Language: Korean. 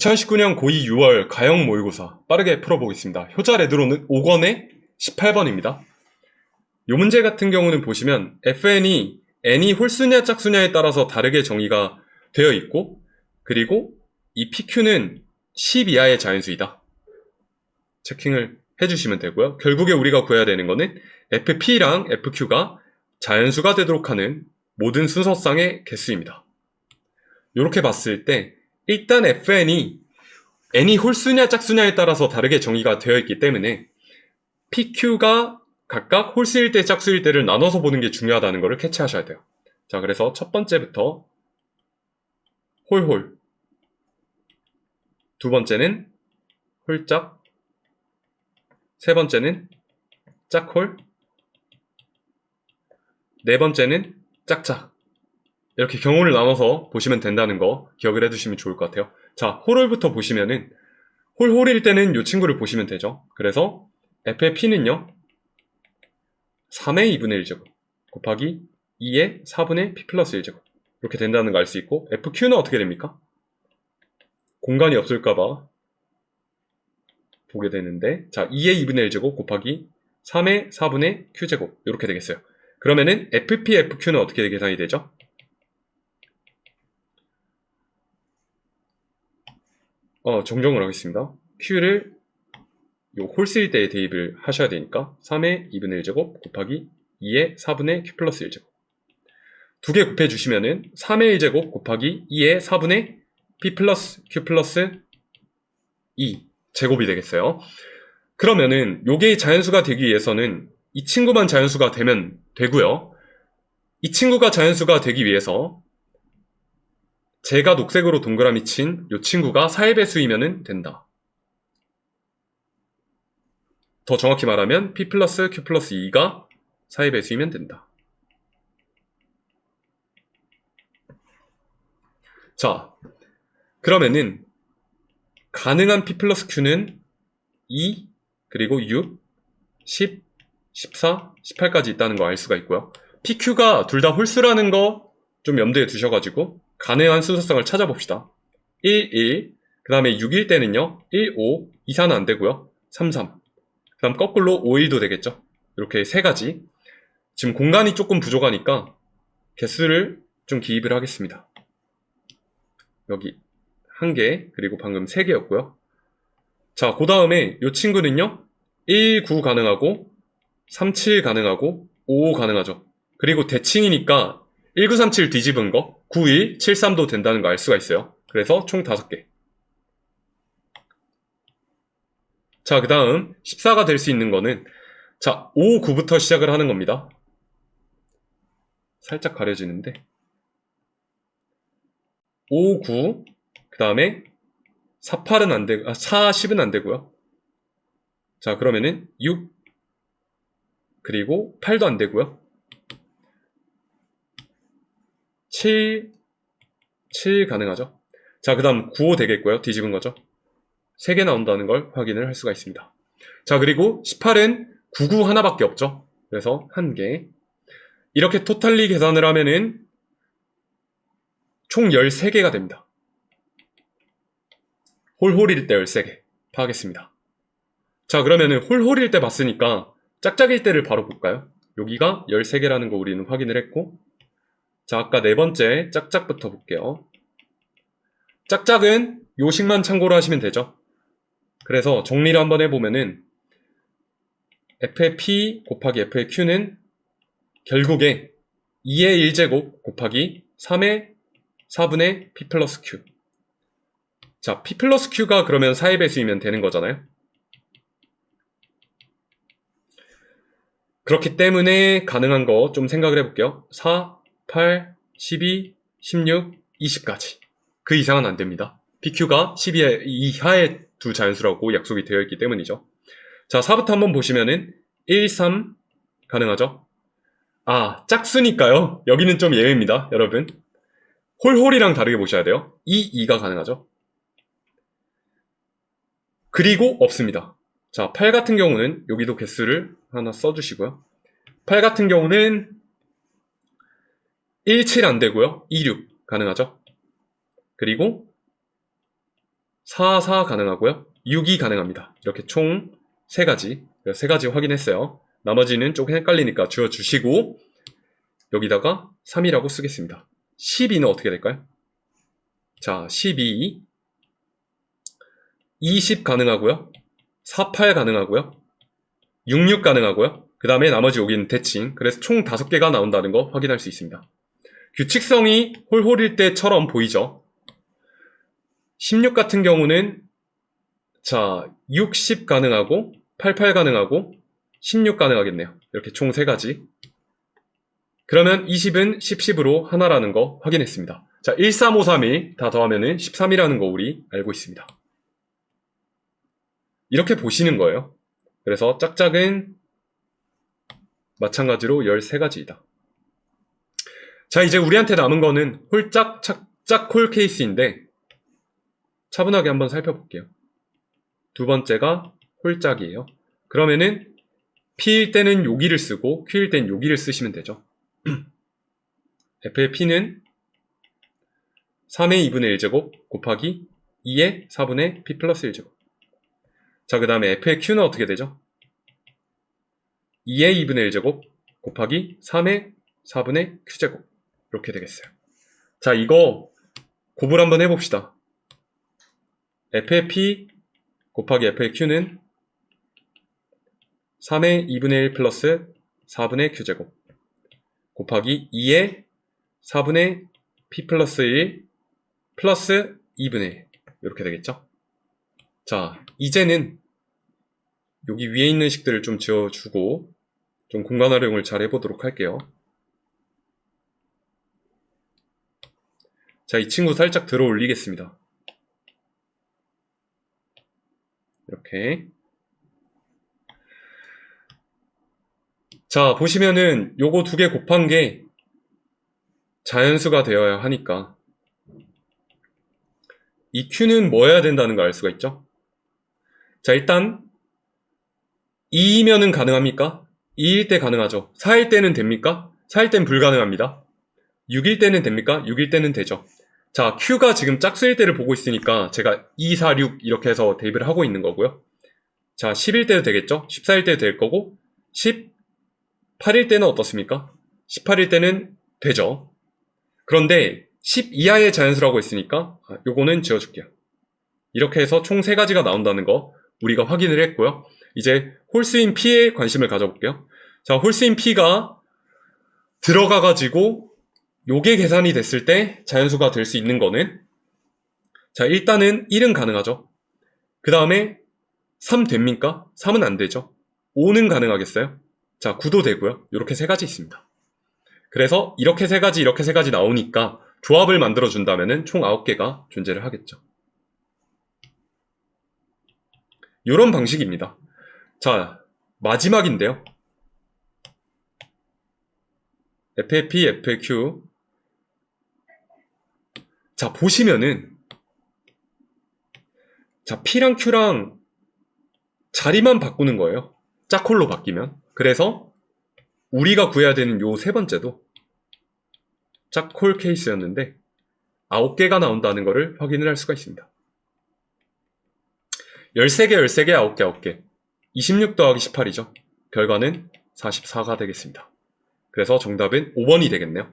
2019년 고2 6월 가형 모의고사 빠르게 풀어보겠습니다. 효자 레드로는 5권의 18번입니다. 이 문제 같은 경우는 보시면 fn이 n이 홀수냐 짝수냐에 따라서 다르게 정의가 되어 있고 그리고 이 pq는 10 이하의 자연수이다. 체킹을 해주시면 되고요. 결국에 우리가 구해야 되는 거는 fp랑 fq가 자연수가 되도록 하는 모든 순서쌍의 개수입니다. 이렇게 봤을 때 일단 fn이 n이 홀수냐 짝수냐에 따라서 다르게 정의가 되어 있기 때문에 pq가 각각 홀수일 때 짝수일 때를 나눠서 보는 게 중요하다는 것을 캐치하셔야 돼요. 자, 그래서 첫 번째부터 홀홀. 두 번째는 홀짝 세 번째는 짝홀. 네 번째는 짝짝 이렇게 경우를 나눠서 보시면 된다는 거 기억을 해두시면 좋을 것 같아요. 자, 홀홀부터 보시면은 홀홀일 때는 이 친구를 보시면 되죠. 그래서 f의 p는요. 3의 2분의 1제곱 곱하기 2의 4분의 p 플러스 1제곱 이렇게 된다는 걸알수 있고 fq는 어떻게 됩니까? 공간이 없을까봐 보게 되는데 자 2의 2분의 1제곱 곱하기 3의 4분의 q제곱 이렇게 되겠어요. 그러면은 fp, fq는 어떻게 계산이 되죠? 어, 정정을 하겠습니다. q를 요 홀수일 때에 대입을 하셔야 되니까 3의 2분의 1제곱 곱하기 2의 4분의 q 플러스 1제곱 두 개 곱해 주시면은 3의 1제곱 곱하기 2의 4분의 p 플러스 q 플러스 2 제곱이 되겠어요. 그러면은 요게 자연수가 되기 위해서는 이 친구만 자연수가 되면 되고요. 이 친구가 자연수가 되기 위해서 제가 녹색으로 동그라미 친이 친구가 4의 배수이면 된다. 더 정확히 말하면 P 플러스 Q 플러스 2가 4의 배수이면 된다. 자, 그러면은 가능한 P 플러스 Q는 2, 그리고 6, 10, 14, 18까지 있다는 거 알 수가 있고요. PQ가 둘 다 홀수라는 거 좀 염두에 두셔가지고 가능한 순서성을 찾아봅시다. 1, 1, 그 다음에 6일 때는요, 1, 5, 2, 4는 안 되고요. 3, 3. 그 다음 거꾸로 5, 1도 되겠죠. 이렇게 세 가지. 지금 공간이 조금 부족하니까 개수를 좀 기입을 하겠습니다. 여기 한 개, 그리고 방금 세 개였고요. 자, 그 다음에 이 친구는요, 1, 9 가능하고, 3, 7 가능하고, 5 가능하죠. 그리고 대칭이니까 1937 뒤집은 거 9173도 된다는 거 알 수가 있어요. 그래서 총 5개. 자, 그 다음 14가 될 수 있는 거는 자, 5, 9부터 시작을 하는 겁니다. 살짝 가려지는데 5, 9, 그 다음에 4, 8은 안 되고, 아, 4, 10은 안 되고요. 자, 그러면은 6, 그리고 8도 안 되고요. 7, 7 가능하죠. 자, 그 다음 9, 5 되겠고요. 뒤집은 거죠. 3개 나온다는 걸 확인을 할 수가 있습니다. 자, 그리고 18은 99 하나밖에 없죠. 그래서 1개. 이렇게 토탈리 계산을 하면은 총 13개가 됩니다. 홀홀일 때 13개 파하겠습니다. 자, 그러면은 홀홀일 때 봤으니까 짝짝일 때를 바로 볼까요? 여기가 13개라는 거 우리는 확인을 했고 자, 아까 네 번째 짝짝부터 볼게요. 짝짝은 요식만 참고로 하시면 되죠. 그래서 정리를 한번 해보면은 f의 p 곱하기 f의 q는 결국에 2의 1제곱 곱하기 3의 4분의 p 플러스 q. 자, p 플러스 q가 그러면 4의 배수이면 되는 거잖아요. 그렇기 때문에 가능한 거 좀 생각을 해볼게요. 4, 8, 12, 16, 20까지. 그 이상은 안 됩니다. PQ가 12 이하의 두 자연수라고 약속이 되어 있기 때문이죠. 자, 4부터 한번 보시면은 1, 3 가능하죠? 아, 짝수니까요. 여기는 좀 예외입니다, 여러분. 홀홀이랑 다르게 보셔야 돼요. 2, 2가 가능하죠. 그리고 없습니다. 자, 8 같은 경우는 여기도 개수를 하나 써주시고요. 8 같은 경우는 17 안 되고요. 26 가능하죠. 그리고 4, 4 가능하고요. 6이 가능합니다. 이렇게 총 3가지. 세 가지 확인했어요. 나머지는 조금 헷갈리니까 지워주시고 여기다가 3이라고 쓰겠습니다. 12는 어떻게 될까요? 자, 12, 20 가능하고요. 48 가능하고요. 66 가능하고요. 그 다음에 나머지 여기는 대칭. 그래서 총 5개가 나온다는 거 확인할 수 있습니다. 규칙성이 홀홀일 때처럼 보이죠? 16 같은 경우는 자, 60 가능하고 88 가능하고 16 가능하겠네요. 이렇게 총 3가지. 그러면 20은 10, 10으로 하나라는 거 확인했습니다. 자, 1, 3, 5, 3, 1다 더하면은 13이라는 거 우리 알고 있습니다. 이렇게 보시는 거예요. 그래서 짝짝은 마찬가지로 13가지이다. 자, 이제 우리한테 남은 거는 홀짝, 착짝, 홀 케이스인데 차분하게 한번 살펴볼게요. 두 번째가 홀짝이에요. 그러면은 P일 때는 여기를 쓰고 Q일 땐 여기를 쓰시면 되죠. F의 P는 3의 2분의 1제곱 곱하기 2의 4분의 P 플러스 1제곱. 자, 그 다음에 F의 Q는 어떻게 되죠? 2의 2분의 1제곱 곱하기 3의 4분의 Q제곱. 이렇게 되겠어요. 자, 이거 곱을 한번 해봅시다. F의 P 곱하기 F의 Q는 3의 2분의 1 플러스 4분의 Q제곱 곱하기 2의 4분의 P 플러스 1 플러스 2분의 1 이렇게 되겠죠? 자, 이제는 여기 위에 있는 식들을 좀 지워주고 좀 공간 활용을 잘 해보도록 할게요. 자, 이 친구 살짝 들어 올리겠습니다. 이렇게. 자, 보시면은 요거 두 개 곱한 게 자연수가 되어야 하니까 이 Q는 뭐여야 된다는 걸 알 수가 있죠? 자, 일단 2이면은 가능합니까? 2일 때 가능하죠. 4일 때는 됩니까? 4일 땐 불가능합니다. 6일 때는 됩니까? 6일 때는 되죠. 자, Q가 지금 짝수일 때를 보고 있으니까 제가 2, 4, 6 이렇게 해서 대입을 하고 있는 거고요. 자, 10일 때도 되겠죠? 14일 때도 될 거고 18일 때는 어떻습니까? 18일 때는 되죠. 그런데 10 이하의 자연수라고 했으니까 아, 요거는 지워줄게요. 이렇게 해서 총 3가지가 나온다는 거 우리가 확인을 했고요. 이제 홀수인 P에 관심을 가져볼게요. 자, 홀수인 P가 들어가가지고 요게 계산이 됐을 때 자연수가 될 수 있는 거는 자, 일단은 1은 가능하죠. 그 다음에 3 됩니까? 3은 안 되죠. 5는 가능하겠어요? 자, 9도 되고요. 이렇게 세 가지 있습니다. 그래서 이렇게 세 가지, 이렇게 세 가지 나오니까 조합을 만들어 준다면은 총 9개가 존재를 하겠죠. 이런 방식입니다. 자, 마지막인데요. FAP, FAQ. 자, 보시면은, 자, P랑 Q랑 자리만 바꾸는 거예요. 짝홀로 바뀌면. 그래서 우리가 구해야 되는 요 세 번째도 짝홀 케이스였는데 9개가 나온다는 것을 확인을 할 수가 있습니다. 13개, 13개, 9개, 9개. 26 더하기 18이죠. 결과는 44가 되겠습니다. 그래서 정답은 5번이 되겠네요.